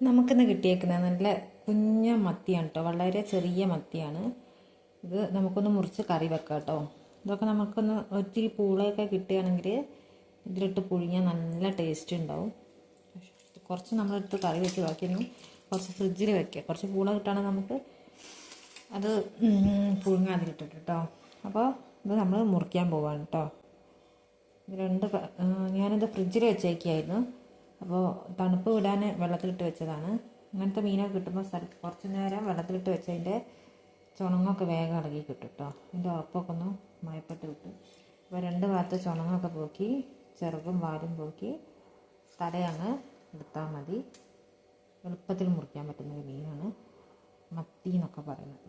നമുക്കിന്ന് കിട്ടിയേക്കുന്ന നല്ല കുഞ്ഞ മത്തിയാണ് കേട്ടോ വളരെ ചെറിയ മത്തിയാണ്. ഇത് നമുക്കൊന്ന് മുറിച്ച് കറി വെക്കാം കേട്ടോ ഇതൊക്കെ നമുക്കൊന്ന് ഒത്തിരി പൂളയൊക്കെ കിട്ടുകയാണെങ്കിൽ ഇതിലിട്ട് പുഴിഞ്ഞാൽ നല്ല ടേസ്റ്റ് ഉണ്ടാവും. കുറച്ച് നമ്മളെടുത്ത് കറി വെച്ച് ബാക്കിയൊന്നും കുറച്ച് ഫ്രിഡ്ജിൽ വെക്കുക കുറച്ച് പൂള കിട്ടുകയാണെങ്കിൽ നമുക്ക് അത് പുഴുങ്ങാതിരിട്ടിട്ട് കേട്ടോ അപ്പോൾ ഇത് നമ്മൾ മുറിക്കാൻ പോവാണ് കേട്ടോ രണ്ട് ഞാനിത് ഫ്രിഡ്ജിൽ വെച്ചേക്കായിരുന്നു. അപ്പോൾ തണുപ്പ് വിടാൻ വെള്ളത്തിലിട്ട് വെച്ചതാണ്. അങ്ങനത്തെ മീനൊക്കെ കിട്ടുമ്പോൾ സ്ഥലത്ത് കുറച്ച് നേരം വെള്ളത്തിലിട്ട് വെച്ചതിന്റെ ചുണങ്ങൊക്കെ വേഗം ഇളകി കിട്ടും കേട്ടോ അതിന്റെ ഉറപ്പൊക്കെ ഒന്ന് മയപ്പെട്ട് കിട്ടും. അപ്പോൾ രണ്ട് ഭാഗത്ത് ചുണങ്ങൊക്കെ പോക്കി ചെറുകും വാലും പോക്കി തലയങ്ങ് എടുത്താൽ മതി. എളുപ്പത്തിൽ മുറിക്കാൻ പറ്റുന്ന ഒരു മീനാണ് മത്തി എന്നൊക്കെ പറയുന്നത്.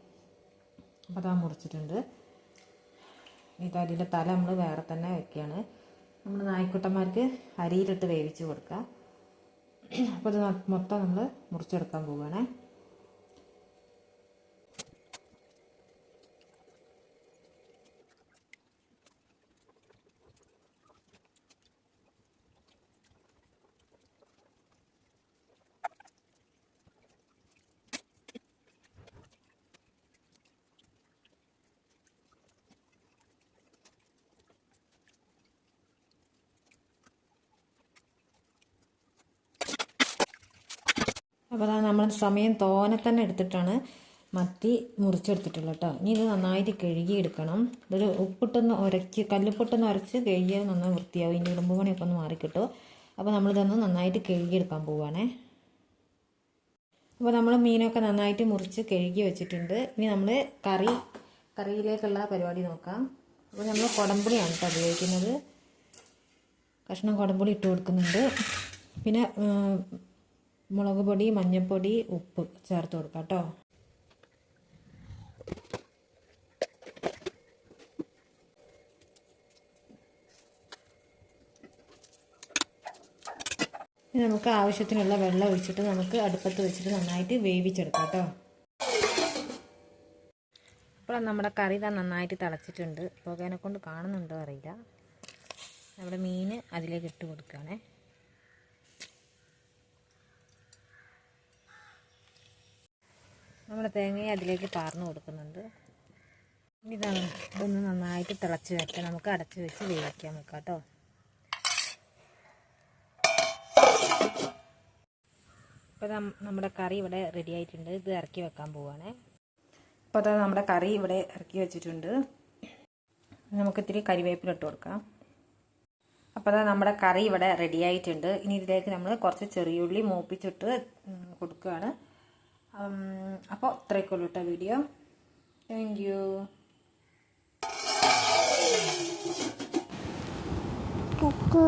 അപ്പോൾ അതാ മുറിച്ചിട്ടുണ്ട്. ഈ അതിന്റെ തല നമ്മൾ വേറെ തന്നെ വെക്കുകയാണ് നമ്മൾ നായ്ക്കുട്ടന്മാർക്ക് അരിയിലിട്ട് വേവിച്ച് കൊടുക്കുക. അപ്പോൾ ഇത് മൊത്തം നമ്മൾ മുറിച്ചെടുക്കാൻ പോവുകയാണേ അപ്പോൾ നമ്മൾ സമയം തോനെ തന്നെ എടുത്തിട്ടാണ് മത്തി മുറിച്ചെടുത്തിട്ടുള്ളത് കേട്ടോ ഇനി ഇത് നന്നായിട്ട് കഴുകി എടുക്കണം ഇതൊരു ഉപ്പിട്ടൊന്ന് ഉരച്ച് കല്ലുപ്പിട്ടൊന്ന് ഉരച്ച് കഴുകിയാൽ നന്നായി വൃത്തിയാവും. ഇനി ഉടുമ്പ് പണിയൊക്കെ ഒന്ന് മാറിക്കിട്ടും. അപ്പോൾ നമ്മളിതൊന്ന് നന്നായിട്ട് കഴുകിയെടുക്കാൻ പോവുകയാണേ അപ്പോൾ നമ്മൾ മീനൊക്കെ നന്നായിട്ട് മുറിച്ച് കഴുകി വെച്ചിട്ടുണ്ട്. ഇനി നമ്മൾ കറി കറിയിലേക്കുള്ള പരിപാടി നോക്കാം. അപ്പോൾ നമ്മൾ കുടംപുളിയാണ് കേട്ടോ ഉപയോഗിക്കുന്നത്. കഷ്ണം കുടംപുളി ഇട്ട് കൊടുക്കുന്നുണ്ട്. പിന്നെ മുളക് പൊടി മഞ്ഞൾപ്പൊടി ഉപ്പ് ചേർത്ത് കൊടുക്കാം കേട്ടോ. ഇനി നമുക്ക് ആവശ്യത്തിനുള്ള വെള്ളം ഒഴിച്ചിട്ട് നമുക്ക് അടുപ്പത്ത് വെച്ചിട്ട് നന്നായിട്ട് വേവിച്ചെടുക്കാം കേട്ടോ. അപ്പോൾ നമ്മുടെ കറി ഇതാ നന്നായിട്ട് തിളച്ചിട്ടുണ്ട്. പുകേനെ കൊണ്ട് കാണുന്നുണ്ടോ അറിയില്ല. നമ്മുടെ മീൻ അതിലേക്ക് ഇട്ട് കൊടുക്കുകയാണേ. നമ്മുടെ തേങ്ങയെ അതിലേക്ക് പാർന്ന് കൊടുക്കുന്നുണ്ട്. ഇനി ഇതൊന്ന് നന്നായിട്ട് തിളച്ച് വയ്ക്കാം നമുക്ക് അടച്ച് വെച്ച് വേവിക്കാൻ വെക്കാം കേട്ടോ. ഇപ്പോൾ നമ്മുടെ കറി ഇവിടെ റെഡി ആയിട്ടുണ്ട്. ഇത് ഇറക്കി വെക്കാൻ പോവുകയാണേ ഇപ്പോൾ അതാ നമ്മുടെ കറി ഇവിടെ ഇറക്കി വെച്ചിട്ടുണ്ട്. നമുക്ക് ഇത്തിരി കരിവേപ്പില ഇട്ട് കൊടുക്കാം. അപ്പോൾ അതാ നമ്മുടെ കറി ഇവിടെ റെഡി ആയിട്ടുണ്ട്. ഇനി ഇതിലേക്ക് നമ്മൾ കുറച്ച് ചെറിയുള്ളി മൂപ്പിച്ചിട്ട് കൊടുക്കുകയാണ്. അപ്പോൾ ഇത്രയൊക്കെ ഉള്ളൂ കേട്ടോ വീഡിയോ താങ്ക് യു കുക്കു